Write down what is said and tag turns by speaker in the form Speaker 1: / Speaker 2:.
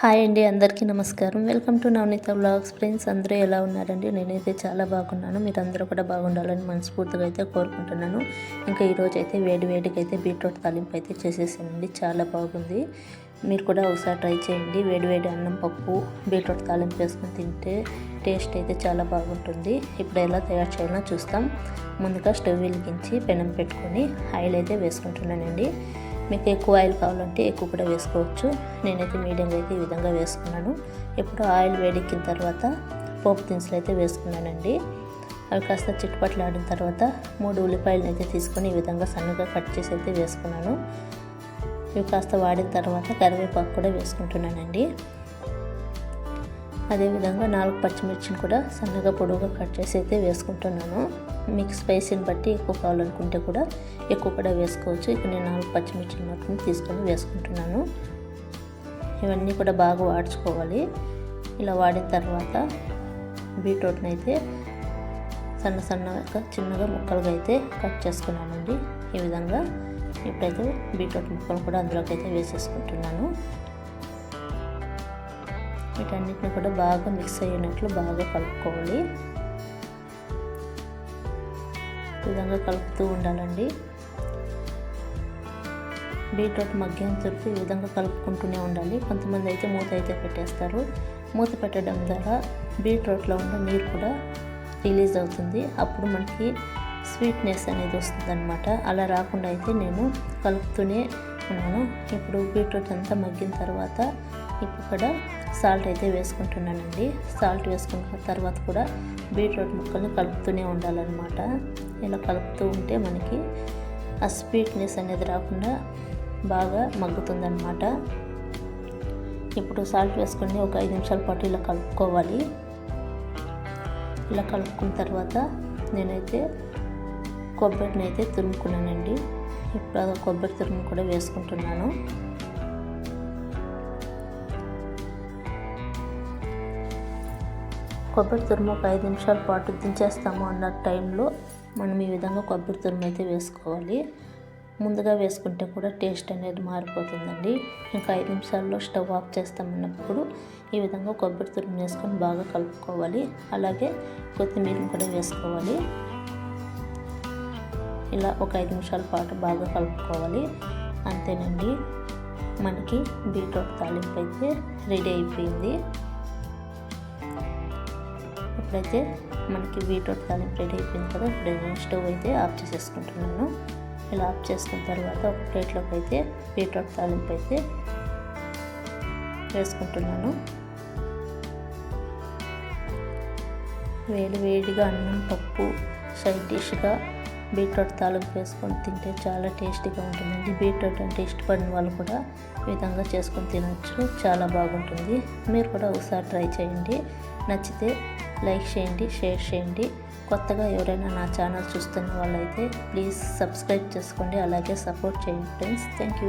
Speaker 1: Hi అండి అందరికీ నమస్కారం. Welcome to Navaneetha vlogs friends అందరూ ఎలా ఉన్నారండి? నేనైతే చాలా బాగున్నాను. మీరు అందరూ కూడా బాగుండాలని మనస్ఫూర్తిగా అయితే కోరుకుంటున్నాను. ఇంకా ఈరోజు అయితే వేడి వేడికి అయితే బీట్రూట్ తాలింపు అయితే చేసేసానండి. చాలా బాగుంది. మీరు కూడా ఒకసారి ట్రై చేయండి. వేడి వేడి అన్నం పప్పు బీట్రూట్ తాలింపు వేసుకొని తింటే టేస్ట్ అయితే చాలా బాగుంటుంది. ఇప్పుడు ఎలా తయారు చేయాలో చూస్తాం. ముందుగా స్టవ్ వెలిగించి పెనం పెట్టుకొని ఆయిల్ అయితే వేసుకుంటున్నానండి. మీకు ఎక్కువ ఆయిల్ కావాలంటే ఎక్కువ కూడా వేసుకోవచ్చు. నేనైతే మీడియంగా అయితే ఈ విధంగా వేసుకున్నాను. ఇప్పుడు ఆయిల్ వేడెక్కిన తర్వాత పోపు దినుసులు అయితే వేసుకున్నానండి. అవి కాస్త చిట్టుపట్లు ఆడిన తర్వాత మూడు ఉల్లిపాయలను అయితే తీసుకొని ఈ విధంగా సన్నగా కట్ చేసి అయితే వేసుకున్నాను. ఇవి కాస్త వాడిన తర్వాత కరివేపాకు కూడా వేసుకుంటున్నానండి. అదేవిధంగా నాలుగు పచ్చిమిర్చిని కూడా సన్నగా పొడవుగా కట్ చేసి అయితే వేసుకుంటున్నాను. మీకు స్పైసీని బట్టి ఎక్కువ కావాలనుకుంటే కూడా ఎక్కువ కూడా వేసుకోవచ్చు. ఇక్కడ నేను నాలుగు పచ్చిమిర్చిని మాత్రం తీసుకొని వేసుకుంటున్నాను. ఇవన్నీ కూడా బాగా వాడ్చుకోవాలి ఇలా వాడిన తర్వాత బీట్రూట్ని అయితే సన్న సన్నగా చిన్నగా ముక్కలుగా అయితే కట్ చేసుకున్నానండి. ఈ విధంగా ఇప్పుడైతే బీట్రూట్ ముక్కలు కూడా అందులోకి అయితే వేసేసుకుంటున్నాను. వీటన్నిటిని కూడా బాగా మిక్స్ అయినట్లు బాగా కలుపుకోవాలి. ఈ విధంగా కలుపుతూ ఉండాలండి. బీట్రూట్ మగ్గం వరకు ఈ విధంగా కలుపుకుంటూనే ఉండాలి. కొంతమంది అయితే మూత అయితే పెట్టేస్తారు. మూత పెట్టడం ద్వారా బీట్రూట్లో ఉన్న నీరు కూడా రిలీజ్ అవుతుంది. అప్పుడు మనకి స్వీట్నెస్ అనేది వస్తుంది అనమాట అలా రాకుండా అయితే నేను కలుపుతూనే వేసుకున్నాను. ఇప్పుడు బీట్రూట్ అంతా మగ్గిన తర్వాత ఇక్కడ సాల్ట్ అయితే వేసుకుంటున్నానండి. సాల్ట్ వేసుకున్న తర్వాత కూడా బీట్రూట్ ముక్కల్ని కలుపుతూనే ఉండాలన్నమాట. ఇలా కలుపుతూ ఉంటే మనకి ఆ స్వీట్నెస్ అనేది రాకుండా బాగా మగ్గుతుందన్నమాట. ఇప్పుడు సాల్ట్ వేసుకుని ఒక ఐదు నిమిషాల పాటు ఇలా కలుపుకోవాలి. ఇలా కలుపుకున్న తర్వాత నేనైతే కొబ్బరిని అయితే తురుముకున్నానండి. ఇప్పుడు కొబ్బరి తురుము కూడా వేసుకుంటున్నాను. కొబ్బరి తురుము ఒక ఐదు నిమిషాల పాటు దించేస్తాము అన్న టైంలో మనం ఈ విధంగా కొబ్బరి తురుము అయితే వేసుకోవాలి. ముందుగా వేసుకుంటే కూడా టేస్ట్ అనేది మారిపోతుందండి. ఇంకా ఐదు నిమిషాల్లో స్టవ్ ఆఫ్ చేస్తామన్నప్పుడు ఈ విధంగా కొబ్బరి తురుము వేసుకొని బాగా కలుపుకోవాలి. అలాగే కొత్తిమీరని కూడా వేసుకోవాలి. ఇలా ఒక ఐదు నిమిషాల పాటు బాగా కలుపుకోవాలి. అంతేనండి. మనకి బీట్రూట్ తాలింపు అయితే రెడీ అయిపోయింది. ఇప్పుడైతే మనకి బీట్రూట్ తాలింపు రెడీ అయిపోయింది కదా ఇప్పుడు నేను స్టవ్ అయితే ఆఫ్ చేసేసుకుంటున్నాను. ఇలా ఆఫ్ చేసుకున్న తర్వాత ఒక ప్లేట్లోకి అయితే బీట్రూట్ తాలింపు అయితే వేసుకుంటున్నాను. వేడి వేడిగా అన్నం పప్పు సైడ్ డిష్గా బీట్రూట్ తాలింపు వేసుకొని తింటే చాలా టేస్టీగా ఉంటుందండి బీట్రూట్ అంటే ఇష్టపడిన వాళ్ళు కూడా ఈ విధంగా చేసుకొని తినవచ్చు చాలా బాగుంటుంది. మీరు కూడా ఒకసారి ట్రై చేయండి. నచ్చితే లైక్ చేయండి షేర్ చేయండి. కొత్తగా ఎవరైనా నా ఛానల్ చూస్తున్న వాళ్ళైతే ప్లీజ్ సబ్స్క్రైబ్ చేసుకోండి. అలాగే సపోర్ట్ చేయండి ఫ్రెండ్స్. Thank you.